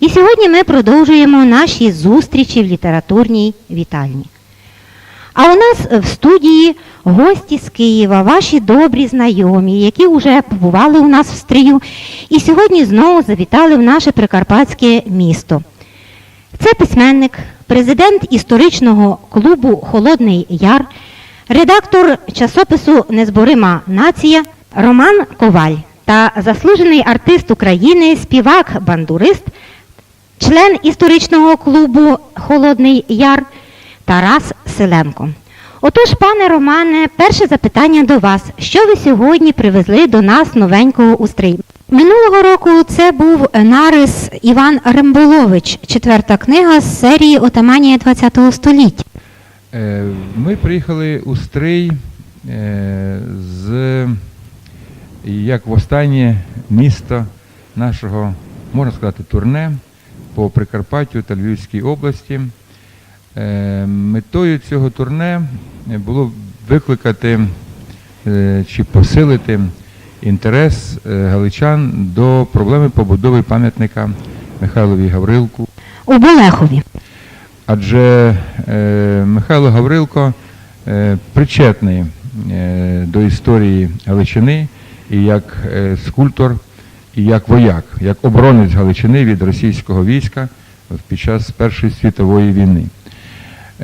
І сьогодні ми продовжуємо наші зустрічі в літературній вітальні. А у нас в студії гості з Києва, ваші добрі знайомі, які вже побували у нас в стрію і сьогодні знову завітали в наше прикарпатське місто. Це письменник, президент історичного клубу Холодний Яр, редактор часопису Незборима нація Роман Коваль та заслужений артист України, співак, бандурист, член історичного клубу Холодний Яр Тарас Селенко. Отож, пане Романе, перше запитання до вас. Що ви сьогодні привезли до нас новенького у стрій? Минулого року це був нарис Іван Ремболович, четверта книга з серії Отаманія ХХ століття. Е, Ми приїхали у Стрий е, з як в останнє місто нашого, можна сказати, турне по Прикарпаттю та Львівській області. Е, Метою цього турне було викликати е, чи посилити інтерес е, галичан до проблеми побудови пам'ятника Михайлові Гаврилку. У Болехові. Адже Михайло Гаврилко причетний до історії Галичини і як скульптор, як вояк, як оборонець Галичини від російського війська під час Першої світової війни.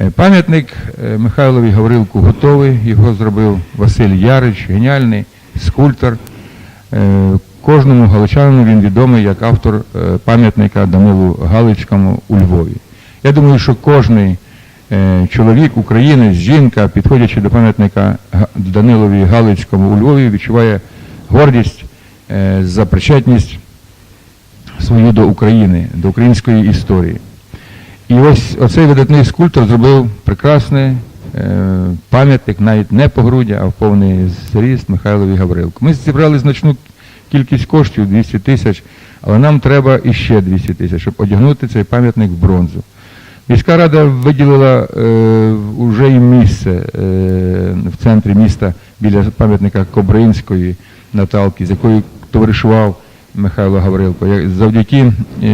Е, Пам'ятник е, Михайлові Гаврилку готовий, його зробив Василь Ярич, геніальний скульптор. Е, Кожному галичанину він відомий як автор пам'ятника Данилу Галицькому у Львові. Я думаю, що е, чоловік, українець, жінка, підходячи до пам'ятника Данилові Галицькому у Львові, відчуває гордість за причетність свою до України, до української історії. І ось оцей видатний скульптор зробив прекрасний е, пам'ятник, навіть не по грудя, а в повний зріст Михайлові Гаврилку. Ми зібрали значну кількість коштів 200 тисяч, але нам треба іще 200 тисяч, щоб одягнути цей пам'ятник в бронзу. Міська рада виділила е, вже і місце е, в центрі міста біля пам'ятника Кобринської Наталки, з якою товаришував Михайло Гаврилко, завдяки е,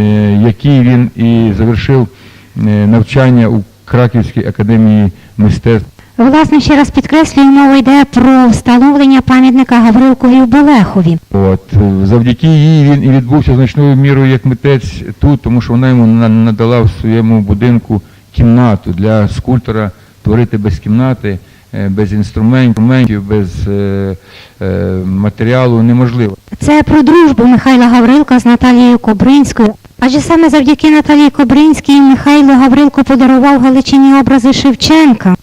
якій він і завершив е, навчання у Краківській академії мистецтв. Власне, ще раз підкреслюю, мова йде про встановлення пам'ятника Гаврилкові в Болехові. От завдяки їй він і відбувся значною мірою як митець тут, тому що вона йому на- надала в своєму будинку кімнату для скульптора творити без кімнати, без інструментів, без е, е, матеріалу неможливо. Це про дружбу Михайла Гаврилка з Наталією Кобринською. Адже саме завдяки Наталії Кобринській Михайло Гаврилко подарував Галичині образи Шевченка.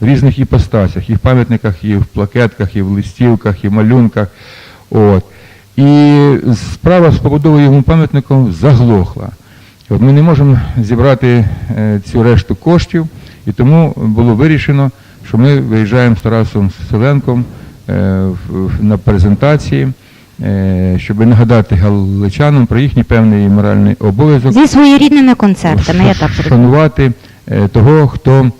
в різних іпостасях, і в пам'ятниках, і в плакетках, і в листівках, і в малюнках. От. І справа з побудовою йому пам'ятником заглохла. От ми не можемо зібрати е, цю решту коштів, і тому було вирішено, що ми виїжджаємо з Тарасом Селенком е, на презентації, е, щоб нагадати галичанам про їхній певний моральний обов'язок Зі своєрідними концертами, я так шанувати того, хто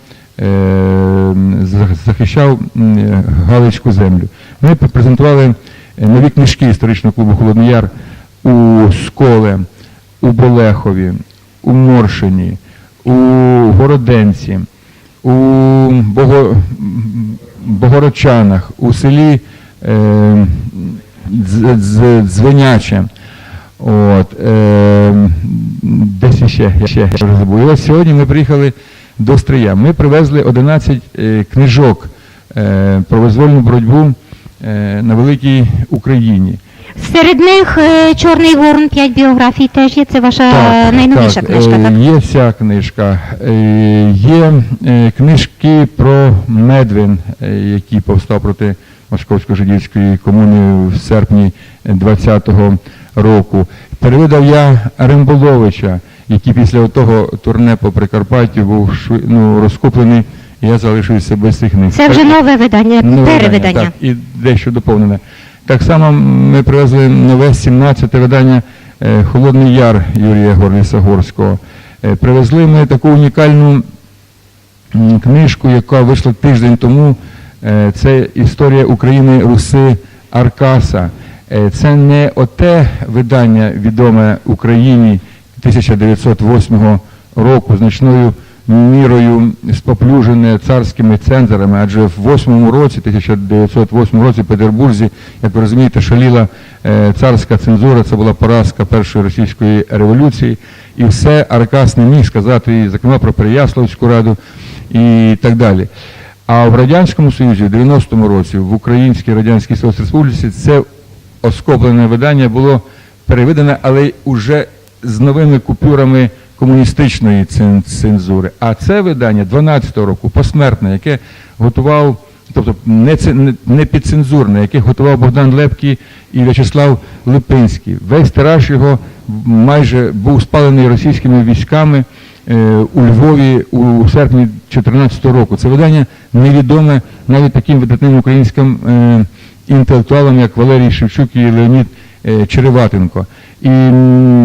захищав е, землю. Ми презентували нові книжки історичного клубу Холодний Яр у Сколе, у Болехові, у Моршині, у Городенці, у Бого, Богородчанах, у селі е, Дз- Дз- Дзвеняче. От, е, десь ще, ще я забув. Ось сьогодні ми приїхали до Стрия. Ми привезли 11 е, книжок е, про визвольну боротьбу е, на великій Україні. Серед них е, Чорний Ворон, п'ять біографій теж є. Це ваша найновіша так, книжка, е, так? Є вся книжка. Е, Є книжки про Медвин, який повстав проти Московсько-жидівської комуни в серпні 20-го року. Перевидав я Ремболовича, який після того турне по Прикарпаттю був ну, розкуплений, я залишився без цих книг. Це вже нове видання, Нове перевидання. Так, і дещо доповнене. Так само ми привезли нове 17-те видання е, Холодний Яр Юрія Горліса Горського. Е, Привезли ми таку унікальну книжку, яка вийшла тиждень тому. Е, Це історія України Руси Аркаса. Це не оте видання відоме Україні 1908 року значною мірою споплюжене царськими цензорами, адже в 8 році, 1908 році в Петербурзі, як ви розумієте, шаліла е, царська цензура, це була поразка першої російської революції, і все Аркас не міг сказати, і, зокрема про Переяславську раду і так далі. А в Радянському Союзі в 90-му році в Українській Радянській Союз Республіці це оскоплене видання було перевидане, але уже з новими купюрами комуністичної цензури. А це видання 12-го року, посмертне, яке готував, тобто не, не, не підцензурне, яке готував Богдан Лепкий і В'ячеслав Липинський. Весь тираж його майже був спалений російськими військами е, у Львові у серпні 2014 року. Це видання невідоме навіть таким видатним українським е, інтелектуалам, як Валерій Шевчук і Леонід е, Череватенко. І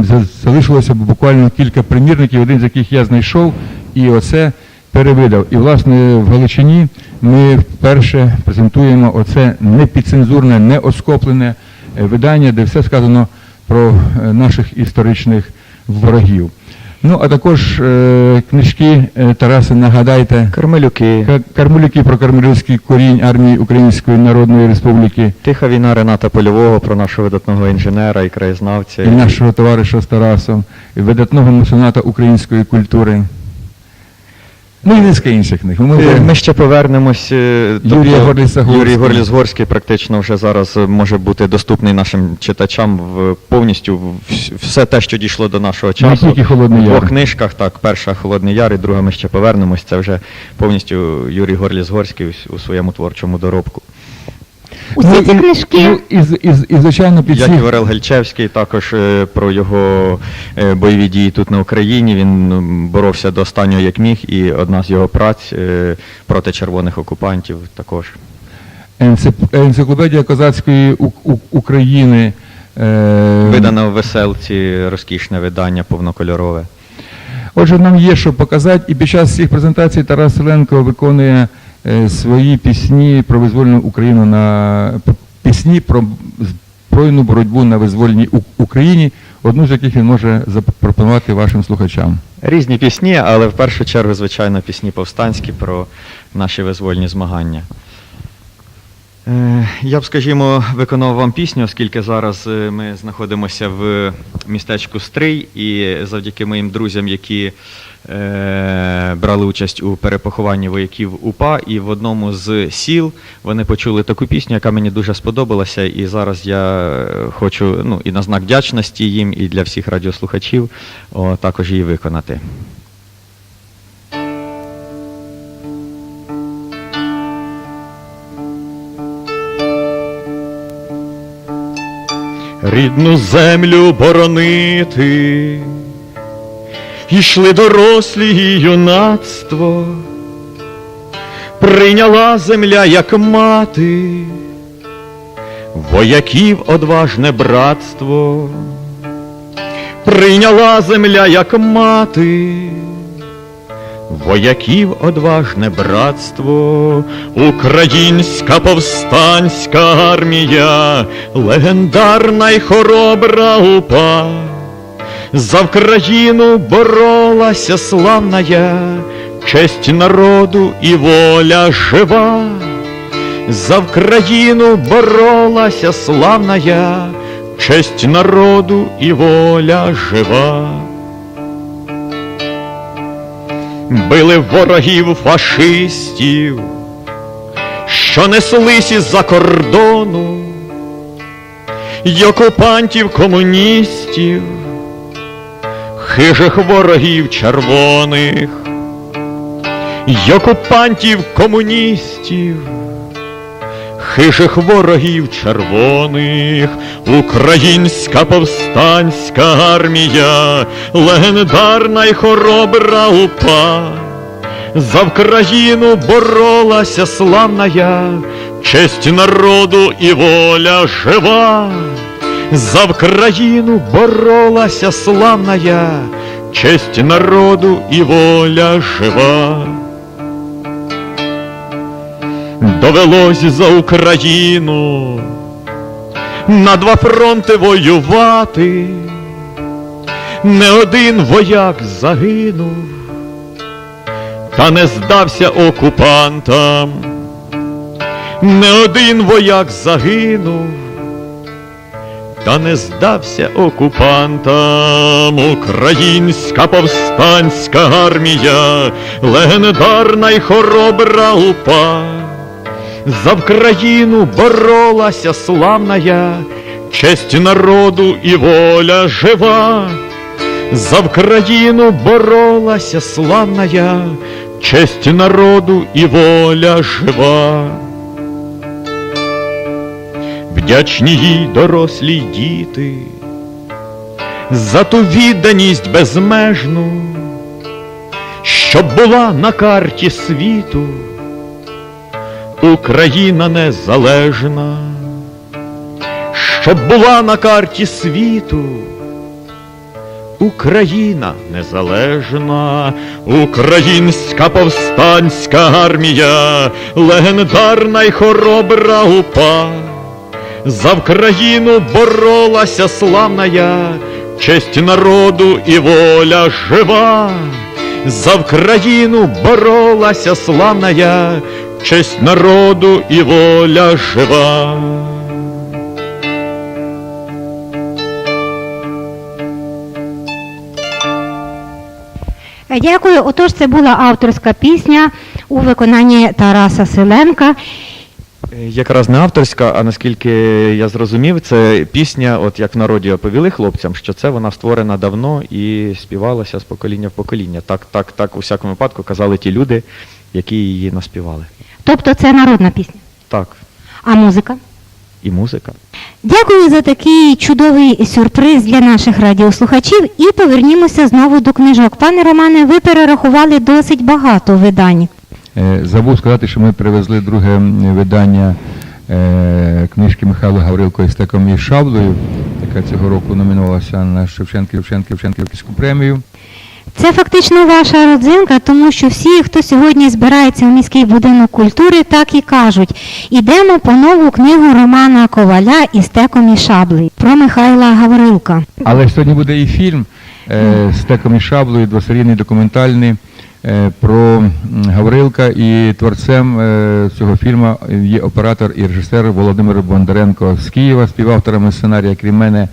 за- залишилося буквально кілька примірників, один з яких я знайшов, і оце перевидав. І, власне, в Галичині ми вперше презентуємо оце непідцензурне, неоскоплене е, видання, де все сказано про е, наших історичних ворогів. Ну, а також е, книжки е, Тараса, нагадайте, Кармелюки, Ка- Кармелюки про кармелюцький корінь армії Української Народної Республіки Тиха війна Рената Польового про нашого видатного інженера і краєзнавця. і нашого товариша з Тарасом, і видатного мецената української культури. Ну і низка інших книг. Ми Е, Ми ще повернемось. е, Юрія Горліса-Горського. Юрій Горліс-Горський практично вже зараз е, може бути доступний нашим читачам в повністю в- вс- все те, що дійшло до нашого Не часу. тільки «Холодний яр. двох книжках, так, перша Холодний Яр і друга ми ще повернемось. Це вже повністю Юрій Горліс-Горський у- у своєму творчому доробку. Усі Ну, ці і- книжки. Ну, і, з- і, і, звичайно, під Як ці... і Варел Гальчевський, також е, про його е, бойові дії тут на Україні. Він м, боровся до останнього як міг, і одна з його праць е, проти червоних окупантів також. енциклопедія козацької У- У- України. Е... Видано в веселці розкішне видання, повнокольорове. Отже, нам є що показати, і під час цих презентацій Тарас Селенко виконує свої пісні про визвольну Україну на пісні про збройну боротьбу на визвольній Україні, одну з яких він може запропонувати вашим слухачам. Різні пісні, але в першу чергу, звичайно, пісні повстанські про наші визвольні змагання. Е, Я б, скажімо, виконав вам пісню, оскільки зараз е, ми знаходимося в містечку Стрий, і завдяки моїм друзям, які е, брали участь у перепохованні вояків УПА, і в одному з сіл вони почули таку пісню, яка мені дуже сподобалася. І зараз я е, хочу ну, і на знак вдячності їм, і для всіх радіослухачів о, також її виконати. Рідну землю боронити, Ішли дорослі і юнацтво, прийняла земля, як мати, вояків одважне братство, прийняла земля, як мати, вояків одважне братство, українська повстанська армія, легендарна й хоробра упа. За Вкраїну боролася славная, честь народу і воля жива. За Вкраїну боролася славная, честь народу і воля жива. Били ворогів фашистів, що неслись із-за кордону, й окупантів комуністів, хижих ворогів червоних, й окупантів комуністів, хижих ворогів червоних, українська повстанська армія, легендарна й хоробра упа. За Вкраїну боролася славна честь народу і воля жива. За Вкраїну боролася славна честь народу і воля жива. Довелось за Україну на два фронти воювати, не один вояк загинув, та не здався окупантам, не один вояк загинув, та не здався окупантам. Українська повстанська армія, легендарна й хоробра упа. За Вкраїну боролася славна честь народу і воля жива. За Вкраїну боролася славна честь народу і воля жива. Вдячні їй дорослі діти, за ту відданість безмежну, щоб була на карті світу. Україна незалежна, щоб була на карті світу. Україна незалежна, українська повстанська армія, легендарна й хоробра упа. За Вкраїну боролася славна я, честь народу і воля жива. За Вкраїну боролася славна я, честь народу і воля жива. Дякую. Отож, це була авторська пісня у виконанні Тараса Селенка. Якраз не авторська, а наскільки я зрозумів, це пісня, от як в народі оповіли хлопцям, що це вона створена давно і співалася з покоління в покоління. Так, так, так, у всякому випадку казали ті люди, які її наспівали. Тобто це народна пісня. Так, А музика? і музика. Дякую за такий чудовий сюрприз для наших радіослухачів і повернімося знову до книжок. Пане Романе, ви перерахували досить багато видань. Е, Забув сказати, що ми привезли друге видання е, книжки Михайла Гаврилко із стеком і шаблею, яка цього року номінувалася на Шевченків Шевченків Шевченківську премію. Це фактично ваша родзинка, тому що всі, хто сьогодні збирається в міський будинок культури, так і кажуть: ідемо по нову книгу Романа Коваля із теком і шаблею про Михайла Гаврилка. Але сьогодні буде і фільм е, з стеком і шаблею, двосерійний документальний про Гаврилка. І творцем е, цього фільму є оператор і режисер Володимир Бондаренко з Києва, співавторами сценарія, крім мене,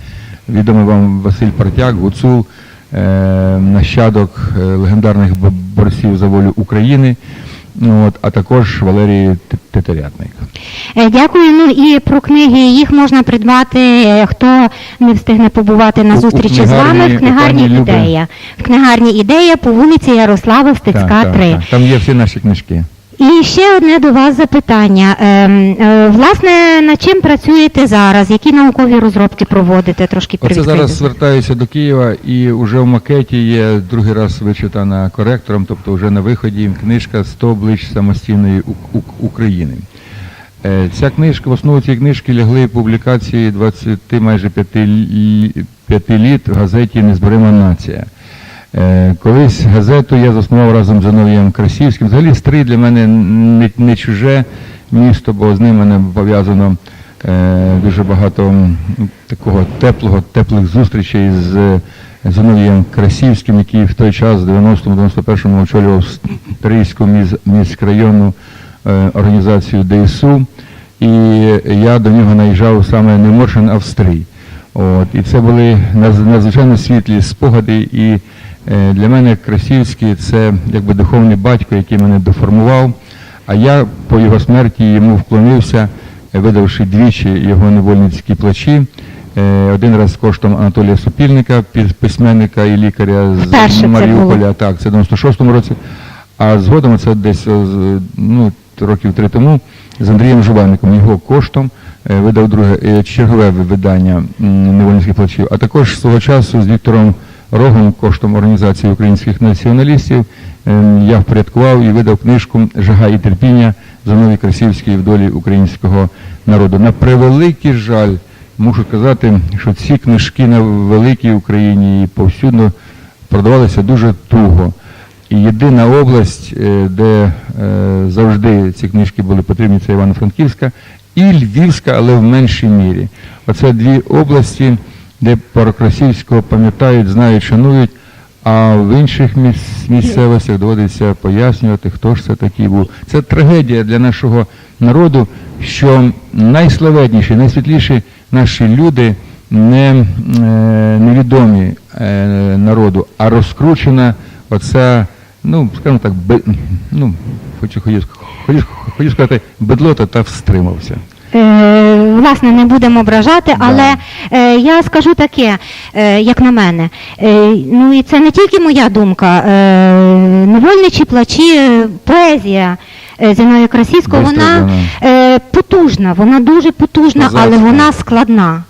відомий вам Василь Партяк, Гуцул, е, нащадок е, легендарних бо- борців за волю України. Ну, от, а також Валерії Тетерятник. Е, Дякую. Ну і про книги їх можна придбати, е, хто не встигне побувати на У- у зустрічі з вами в книгарні ідея. В книгарні ідея по вулиці Ярослава Стецька, 3. Там є всі наші книжки. І ще одне до вас запитання. Ем, е, власне, над чим працюєте зараз? Які наукові розробки проводите? Трошки Оце зараз звертаюся до Києва і вже в макеті є другий раз вичитана коректором, тобто вже на виході книжка «100 облич самостійної України. Е, Ця книжка, в основу цієї книжки лягли публікації 20 майже 5, п'яти літ в газеті Незборима нація. Е, Колись газету я заснував разом з Зиновієм Красівським. Взагалі Стрий для мене не, не чуже місто, бо з ним мене пов'язано е, дуже багато такого теплого, теплих зустрічей з Зиновієм Красівським, який в той час, в 90-91-му, очолював Стрийську міськрайонну е, організацію ДСУ. І я до нього наїжджав саме не Моршин, а в Стрий. От, і це були надзвичайно світлі спогади. І для мене Красівський це якби духовний батько, який мене доформував. А я по його смерті йому вклонився, е, видавши двічі його невольницькі плачі. Е, Один раз коштом Анатолія Сопільника, пі- письменника і лікаря з Вперше це Маріуполя, було. так, це в 96-му році. А згодом це десь з- ну, років три тому з Андрієм Жуваником, його коштом, е, видав друге е, чергове видання невольницьких плачів, а також свого часу з Віктором Рогом, коштом організації українських націоналістів, е, я впорядкував і видав книжку Жага і терпіння Занові Красівської в долі українського народу. На превеликий жаль, мушу сказати, що ці книжки на великій Україні і повсюдно продавалися дуже туго. І єдина область, е, де е, завжди ці книжки були потрібні, це Івано-Франківська і Львівська, але в меншій мірі. Оце дві області, де Парокрасівського пам'ятають, знають, шанують, а в інших місцевостях доводиться пояснювати, хто ж це такий був. Це трагедія для нашого народу, що найславетніші, найсвітліші наші люди не е, невідомі е, народу, а розкручена оця, ну, скажімо так, ну, хочу, хочу сказати, бедлота та встримався. Е, власне, не будемо ображати, але е, я скажу таке, е, як на мене. Ну і це не тільки моя думка. Невольничі плачі, поезія Зіновія Красівського, вона е, потужна, вона дуже потужна, але вона складна.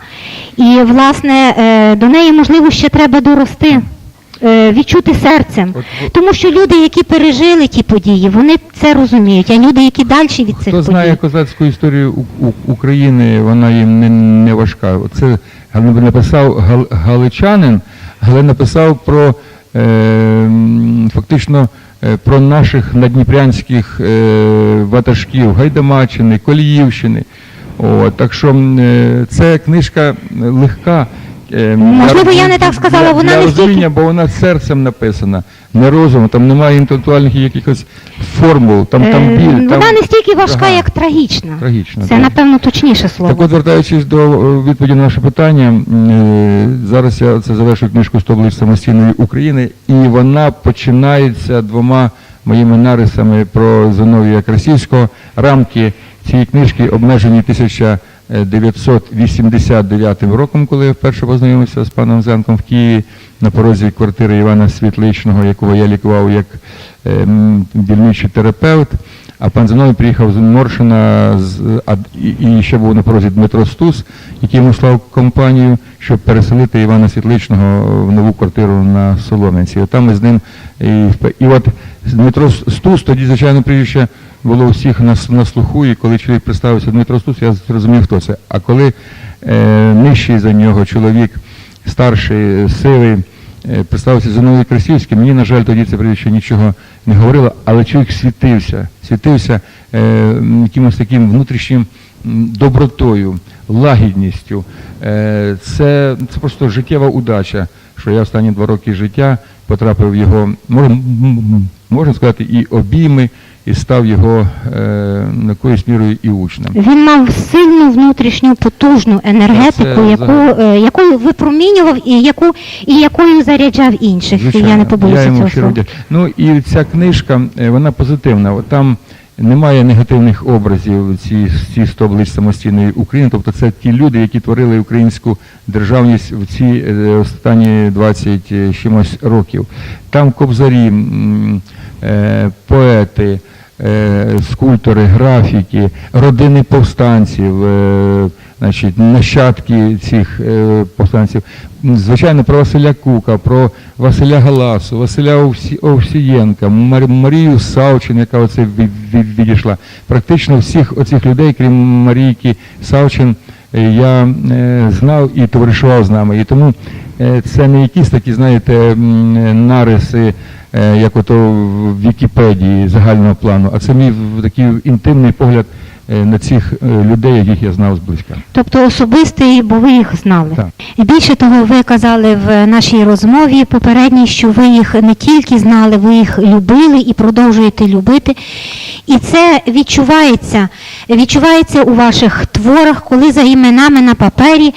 І, власне, е, до неї, можливо, ще треба дорости. Е, Відчути серцем, От- тому що люди, які пережили ті події, вони це розуміють. А люди, які далі від цих Хто подій, знає козацьку історію України, вона їм не, не важка. Це написав гал, галичанин, але написав про е, фактично е, про наших надніпрянських е, ватажків Гайдамаччини, Коліївщини. О, так що е, це книжка легка. Е, Можливо, я не так сказала, для- вона для не стільки- розуміння, бо вона серцем написана, не розумом, там немає інтелектуальних якихось формул, там, там Е, біль. Вона там... не стільки важка, Ага. як трагічна. Трагічна, Це, так. напевно, точніше слово. Так от, звертаючись до е, відповіді на наше питання, м, е, зараз я це завершую книжку «100 облич самостійної України, і вона починається двома моїми нарисами про Зиновія Красівського. Рамки цієї книжки обмежені 1989 роком, коли я вперше познайомився з паном Зенком в Києві на порозі квартири Івана Світличного, якого я лікував як е, дільничий терапевт. А пан Зиновій приїхав з Моршина, і ще був на порозі Дмитро Стус, який йому слав компанію, щоб переселити Івана Світличного в нову квартиру на Солом'янці. От Там ми з ним і, і от Дмитро Стус, тоді, звичайно, прізвище було у всіх на, на слуху, і коли чоловік представився Дмитро Стус, я зрозумів, хто це. А коли е, нижчий за нього чоловік, старший, сивий, е, представився Зиновій Красівський, мені, на жаль, тоді це прізвище нічого не говорило, але чоловік світився, світився е, якимось таким внутрішнім добротою, лагідністю. Е, це, це просто життєва удача, що я останні два роки життя потрапив в його, можна, можна сказати, і обійми, і став його е, якоюсь мірою і учнем. Він мав сильну внутрішню потужну енергетику, Це яку, взагалі. е, якою випромінював і яку і якою заряджав інших. Звичайно, я не побоюся я йому цього щиро слова. вдячний. Ну і ця книжка, е, вона позитивна. От Там немає негативних образів в цій, ці 100 облич самостійної України. Тобто це ті люди, які творили українську державність в ці е, останні 20 з чимось років. Там кобзарі, м, е, поети, е, скульптори, графіки, родини повстанців, е, значить, нащадки цих е, повстанців. Звичайно, про Василя Кука, про Василя Галасу, Василя Овсієнка, Мар- Марію Савчин, яка оце від- від- відійшла. Практично всіх оцих людей, крім Марійки Савчин, е, я е, знав і товаришував з нами. І тому е, це не якісь такі, знаєте, нариси, е, як ото в Вікіпедії загального плану, а це мій такий інтимний погляд е, на цих е, людей, яких я знав зблизька. Тобто особистий, бо ви їх знали. Так. І більше того, ви казали в нашій розмові попередній, що ви їх не тільки знали, ви їх любили і продовжуєте любити. І це відчувається, відчувається у ваших творах, коли за іменами на папері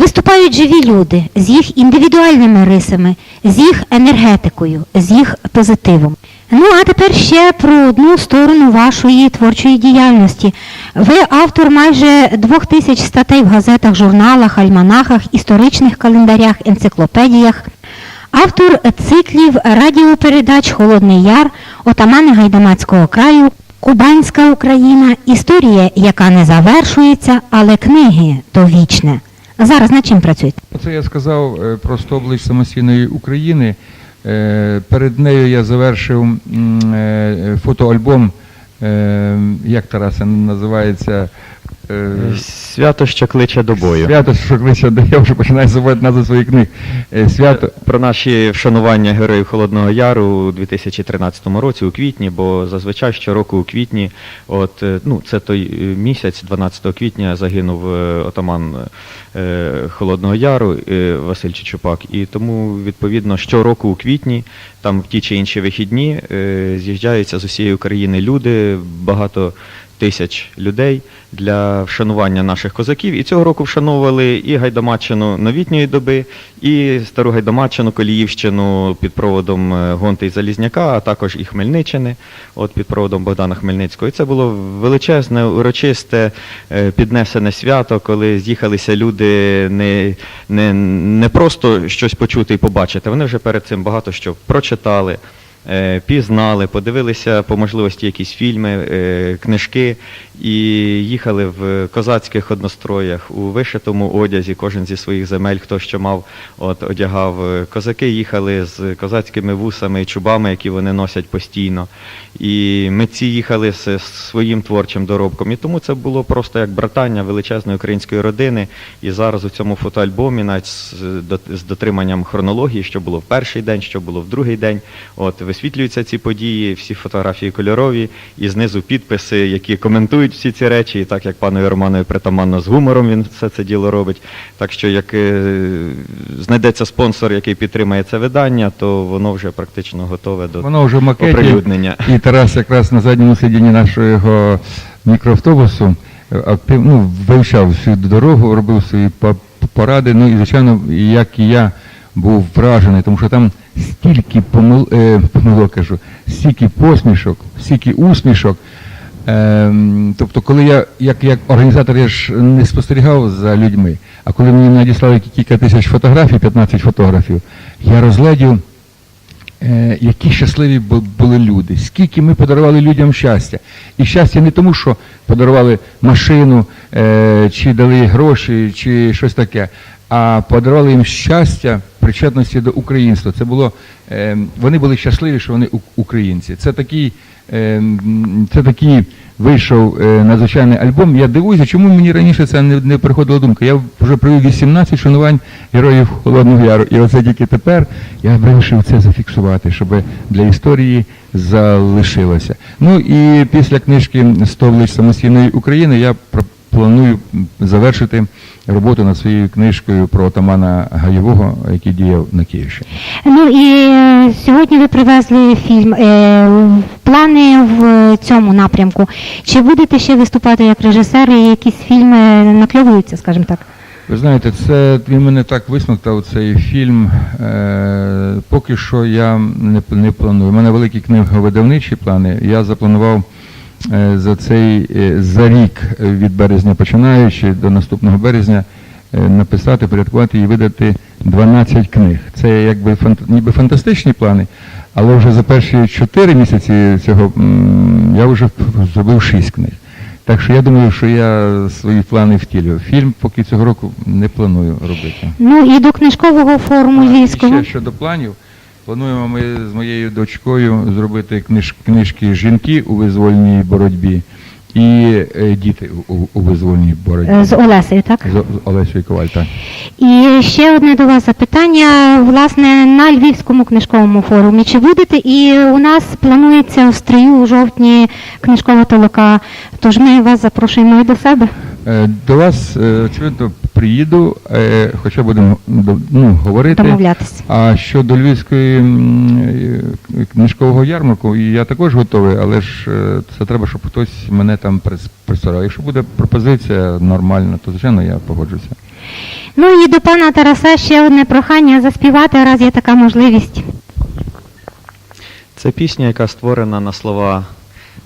виступають живі люди з їх індивідуальними рисами, з їх енергетикою, з їх позитивом. Ну а тепер ще про одну сторону вашої творчої діяльності. Ви автор майже двох тисяч статей в газетах, журналах, альманахах, історичних календарях, енциклопедіях. Автор циклів радіопередач Холодний Яр, Отамани Гайдамацького краю, Кубанська Україна історія, яка не завершується, але книги то вічне. Зараз над чим працюєте? Це я сказав е, про 100 облич самостійної України. Е, Перед нею я завершив е, фотоальбом, як Тараса називається. Е, Свято, що кличе до бою. Свято, що кличе, я вже починаю забувати назву своїх книг. Е, Свято. Про наші вшанування героїв Холодного Яру у 2013 році, у квітні, бо зазвичай щороку у квітні, от, е, ну, це той е, місяць, 12 квітня, загинув е, отаман е, Холодного Яру е, Василь Чичупак. І тому, відповідно, щороку у квітні, там в ті чи інші вихідні, е, з'їжджаються з усієї України люди, багато тисяч людей для вшанування наших козаків. І цього року вшановували і Гайдамаччину новітньої доби, і стару Гайдамаччину, Коліївщину під проводом е, Гонти і Залізняка, а також і Хмельниччини, от під проводом Богдана Хмельницького. І це було величезне, урочисте, е, піднесене свято, коли з'їхалися люди не, не, не просто щось почути і побачити. Вони вже перед цим багато що прочитали пізнали, подивилися по можливості якісь фільми, е, книжки і їхали в козацьких одностроях, у вишитому одязі, кожен зі своїх земель, хто що мав, от одягав. Е, Козаки їхали з козацькими вусами і чубами, які вони носять постійно. І митці їхали з своїм творчим доробком. І тому це було просто як братання величезної української родини. І зараз у цьому фотоальбомі, навіть з дотриманням хронології, що було в перший день, що було в другий день, от висвітлюються ці події, всі фотографії кольорові, і знизу підписи, які коментують всі ці речі. І так як панові Романові притаманно з гумором він все це діло робить. Так що як е, знайдеться спонсор, який підтримає це видання, то воно вже практично готове до Воно вже в макеті. оприлюднення. І Тарас якраз на задньому сидінні нашого мікроавтобусу е, ну, вивчав всю дорогу, робив свої по- поради. Ну і, звичайно, як і я був вражений, тому що там стільки помил, е, помилок, кажу, стільки посмішок, стільки усмішок. Ем, тобто, коли я, як, як організатор, я ж не спостерігав за людьми, а коли мені надіслали кілька тисяч фотографій, 15 фотографів, я розглядів е, які щасливі були люди, скільки ми подарували людям щастя. І щастя не тому, що подарували машину, е, чи дали гроші, чи щось таке, а подарували їм щастя причетності до українства. Це було, е, вони були щасливі, що вони українці. Це такий, е, це такий вийшов е, надзвичайний альбом. Я дивуюся, чому мені раніше це не, не приходила думка. Я вже провів 18 шанувань героїв Холодного Яру. І оце тільки тепер я вирішив це зафіксувати, щоб для історії залишилося. Ну і після книжки «100 облич самостійної України я планую завершити роботу над своєю книжкою про отамана Гаєвого, який діяв на Київщині. Ну і е, сьогодні ви привезли фільм. Е, плани в цьому напрямку. Чи будете ще виступати як режисер і якісь фільми накльовуються, скажімо так? Ви знаєте, це він мене так висмоктав цей фільм. Е, поки що я не, не планую. У мене великі книговидавничі плани. Я запланував за цей е, за рік е, від березня починаючи до наступного березня е, написати, порядкувати і видати 12 книг. Це якби фант, ніби фантастичні плани, але вже за перші 4 місяці цього я вже зробив 6 книг. Так що я думаю, що я свої плани втілюю. Фільм поки цього року не планую робити. Ну і до книжкового форуму І ще щодо планів, плануємо ми з моєю дочкою зробити книж, книжки Жінки у визвольній боротьбі і е, діти у, у, визвольній боротьбі. З Олесею, так? З, з Олесею Коваль, так. І ще одне до вас запитання, власне, на Львівському книжковому форумі. Чи будете? І у нас планується у стрию у жовтні книжкова толока. Тож ми вас запрошуємо і до себе. Е, До вас, е, очевидно, приїду, е, хоча будемо до- ну, говорити. Домовлятися. А щодо Львівської м, е, книжкового ярмарку, і я також готовий, але ж е, це треба, щоб хтось мене там прис- представляв. Якщо буде пропозиція нормальна, то звичайно я погоджуся. Ну і до пана Тараса ще одне прохання заспівати, раз є така можливість. Це пісня, яка створена на слова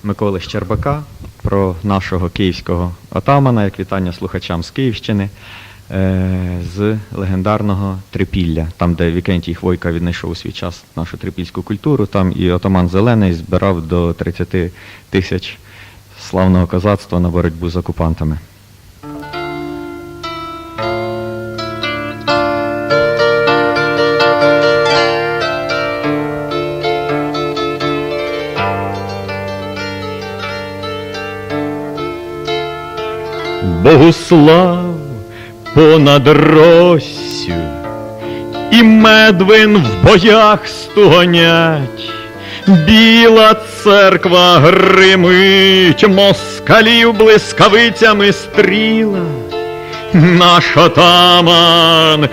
Миколи Щербака про нашого київського отамана, як вітання слухачам з Київщини. Е, з легендарного Трипілля, там, де Вікентій Хвойка віднайшов у свій час нашу трипільську культуру, там і отаман Зелений збирав до 30 тисяч славного козацтва на боротьбу з окупантами. Богуслав понад Россю, і медвин в боях стугонять, біла церква гримить, москалів блискавицями стріла. Наш отаман,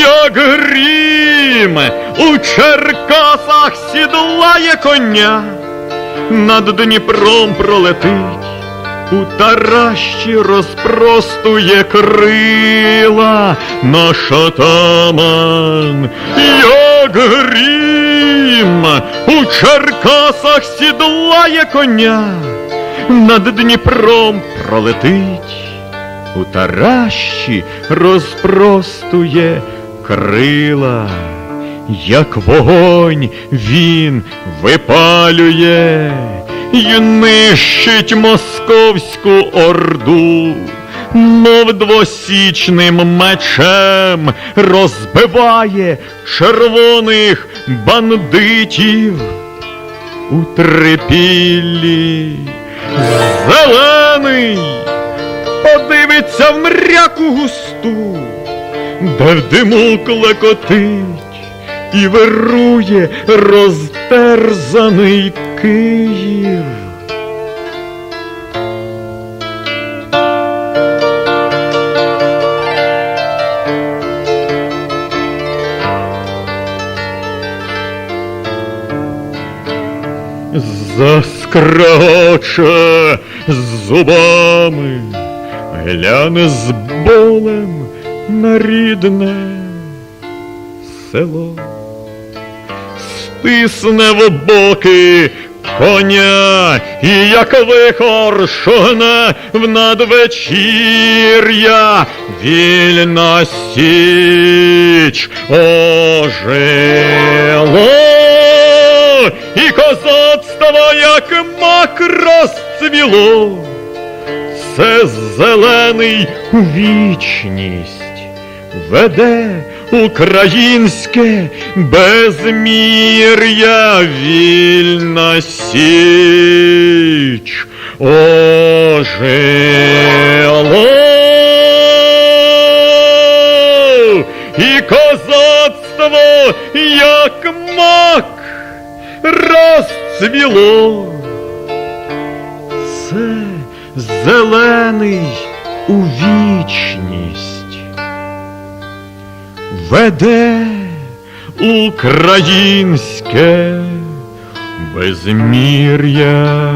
як грім, у Черкасах сідлає коня, над Дніпром пролетить. У таращі розпростує крила наш отаман, як грім, у Черкасах сідлає коня, над Дніпром пролетить, у таращі розпростує крила, як вогонь він випалює й нищить московську орду, мов двосічним мечем розбиває червоних бандитів у трипіллі. Зелений подивиться в мряку густу, де в диму клекотить і вирує розтерзаний Київ. Заскроче зубами, гляне з болем на рідне село стисне в боки коня, і як вихор шогне в надвечір'я, вільна січ ожило, і козацтво, як мак розцвіло, це зелений у вічність веде українське безмір'я вільна січ ожило. І козацтво, як мак, розцвіло. Це зелений у вічність веде українське безмір'я.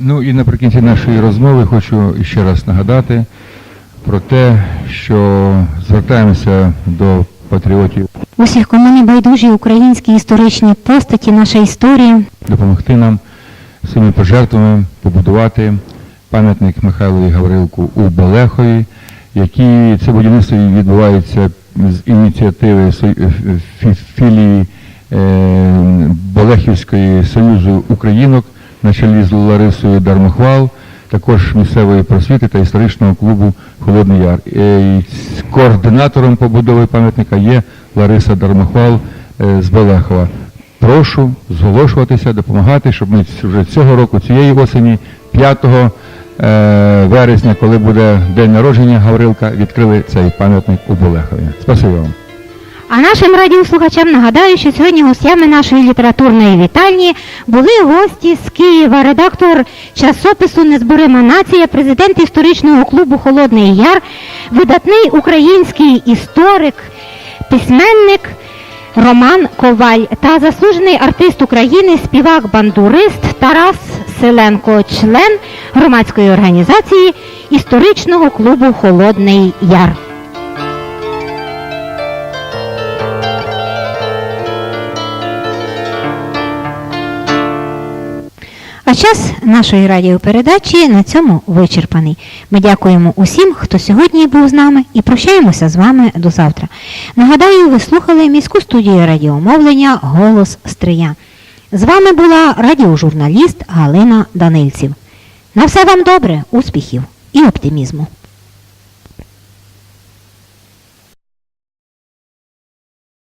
Ну і наприкінці нашої розмови хочу ще раз нагадати про те, що звертаємося до патріотів Усіх, кому не байдужі українські історичні постаті, наша історія. допомогти нам своїми пожертвами побудувати пам'ятник Михайлові Гаврилку у Балехові, який це будівництво відбувається з ініціативи фі- філії е, Балехівської Союзу Українок на чолі з Ларисою Дармохвал, також місцевої просвіти та історичного клубу Холодний Яр. Е, Координатором побудови пам'ятника є Лариса Дармохвал е, з Балехова. Прошу зголошуватися, допомагати, щоб ми вже цього року, цієї осені, 5 е, вересня, коли буде день народження Гаврилка, відкрили цей пам'ятник у Болехові. Спасибі вам. А нашим радіослухачам нагадаю, що сьогодні гостями нашої літературної вітальні були гості з Києва, редактор часопису Незборима нація, президент історичного клубу Холодний Яр, видатний український історик, письменник Роман Коваль та заслужений артист України, співак-бандурист Тарас Селенко, член громадської організації історичного клубу Холодний Яр. А час нашої радіопередачі на цьому вичерпаний. Ми дякуємо усім, хто сьогодні був з нами, і прощаємося з вами до завтра. Нагадаю, ви слухали міську студію радіомовлення Голос Стрия. З вами була радіожурналіст Галина Данильців. На все вам добре, успіхів і оптимізму!